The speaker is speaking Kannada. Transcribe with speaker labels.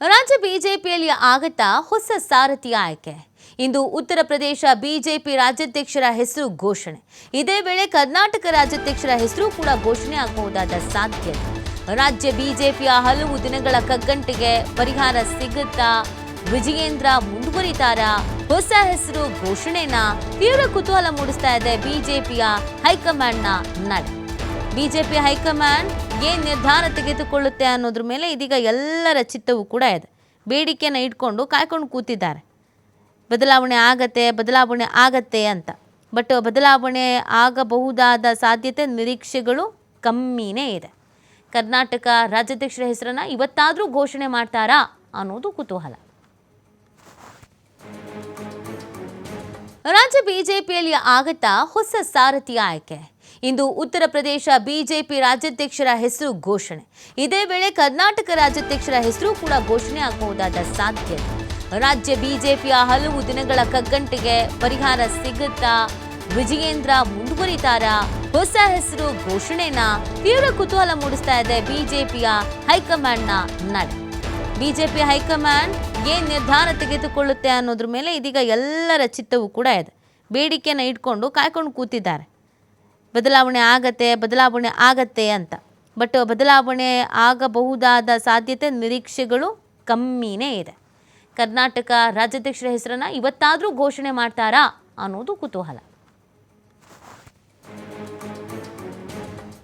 Speaker 1: ರಾಜ್ಯ ಬಿಜೆಪಿಯಲ್ಲಿ ಆಗತ್ತಾ ಹೊಸ ಸಾರಥಿ ಆಯ್ಕೆ? ಇಂದು ಉತ್ತರ ಪ್ರದೇಶ ಬಿಜೆಪಿ ರಾಜ್ಯಾಧ್ಯಕ್ಷರ ಹೆಸರು ಘೋಷಣೆ. ಇದೇ ವೇಳೆ ಕರ್ನಾಟಕ ರಾಜ್ಯಾಧ್ಯಕ್ಷರ ಹೆಸರು ಕೂಡ ಘೋಷಣೆ ಆಗಬಹುದಾದ ಸಾಧ್ಯತೆ ರಾಜ್ಯ ಬಿಜೆಪಿಯ ಹಲವು ದಿನಗಳ ಕಗ್ಗಂಟಿಗೆ ಪರಿಹಾರ ಸಿಗುತ್ತಾ ವಿಜಯೇಂದ್ರ ಮುಂದುವರಿತಾರಾ? ಹೊಸ ಹೆಸರು ಘೋಷಣೆನ ತೀವ್ರ ಕುತೂಹಲ ಮೂಡಿಸ್ತಾ ಇದೆ ಬಿಜೆಪಿಯ ಹೈಕಮಾಂಡ್ನ ನಡೆ. ಬಿಜೆಪಿ ಹೈಕಮಾಂಡ್ ಏನ್ ನಿರ್ಧಾರ ತೆಗೆದುಕೊಳ್ಳುತ್ತೆ ಅನ್ನೋದ್ರ ಮೇಲೆ ಇದೀಗ ಎಲ್ಲರ ಚಿತ್ತವೂ ಕೂಡ ಇದೆ. ಬೇಡಿಕೆಯನ್ನು ಇಟ್ಕೊಂಡು ಕಾಯ್ಕೊಂಡು ಕೂತಿದ್ದಾರೆ. ಬದಲಾವಣೆ ಆಗತ್ತೆ ಬದಲಾವಣೆ ಆಗತ್ತೆ ಅಂತ. ಬಟ್ ಬದಲಾವಣೆ ಆಗಬಹುದಾದ ಸಾಧ್ಯತೆ ನಿರೀಕ್ಷೆಗಳು ಕಮ್ಮಿನೇ ಇದೆ. ಕರ್ನಾಟಕ ರಾಜ್ಯಾಧ್ಯಕ್ಷರ ಹೆಸರನ್ನು ಇವತ್ತಾದರೂ ಘೋಷಣೆ ಮಾಡ್ತಾರಾ ಅನ್ನೋದು ಕುತೂಹಲ. ರಾಜ್ಯ ಬಿಜೆಪಿಯಲ್ಲಿ ಆಗತ್ತಾ ಹೊಸ ಸಾರಥಿ ಆಯ್ಕೆ. ಇಂದು ಉತ್ತರ ಪ್ರದೇಶ ಬಿಜೆಪಿ ರಾಜ್ಯಾಧ್ಯಕ್ಷರ ಹೆಸರು ಘೋಷಣೆ. ಇದೇ ವೇಳೆ ಕರ್ನಾಟಕ ರಾಜ್ಯಾಧ್ಯಕ್ಷರ ಹೆಸರು ಕೂಡ ಘೋಷಣೆ ಆಗಬಹುದಾದ ಸಾಧ್ಯತೆ ರಾಜ್ಯ ಬಿಜೆಪಿಯ ಹಲವು ದಿನಗಳ ಕಗ್ಗಂಟಿಗೆ ಪರಿಹಾರ ಸಿಗುತ್ತಾ ವಿಜಯೇಂದ್ರ ಮುಂದುವರಿತಾರ. ಹೊಸ ಹೆಸರು ಘೋಷಣೆನ ತೀವ್ರ ಕುತೂಹಲ ಮೂಡಿಸ್ತಾ ಇದೆ ಬಿಜೆಪಿಯ ಹೈಕಮಾಂಡ್ನ ನಡೆ. ಬಿಜೆಪಿ ಹೈಕಮಾಂಡ್ ಏನ್ ನಿರ್ಧಾರ ತೆಗೆದುಕೊಳ್ಳುತ್ತೆ ಅನ್ನೋದ್ರ ಮೇಲೆ ಇದೀಗ ಎಲ್ಲರ ಚಿತ್ತವೂ ಕೂಡ ಇದೆ. ಬೇಡಿಕೆಯನ್ನು ಇಟ್ಕೊಂಡು ಕಾಯ್ಕೊಂಡು ಕೂತಿದ್ದಾರೆ. ಬದಲಾವಣೆ ಆಗತ್ತೆ ಬದಲಾವಣೆ ಆಗತ್ತೆ ಅಂತ. ಬಟ್ ಬದಲಾವಣೆ ಆಗಬಹುದಾದ ಸಾಧ್ಯತೆ, ನಿರೀಕ್ಷೆಗಳು ಕಮ್ಮಿನೇ ಇದೆ. ಕರ್ನಾಟಕ ರಾಜ್ಯಾಧ್ಯಕ್ಷರ ಹೆಸರನ್ನು ಇವತ್ತಾದರೂ ಘೋಷಣೆ ಮಾಡ್ತಾರಾ ಅನ್ನೋದು ಕುತೂಹಲ.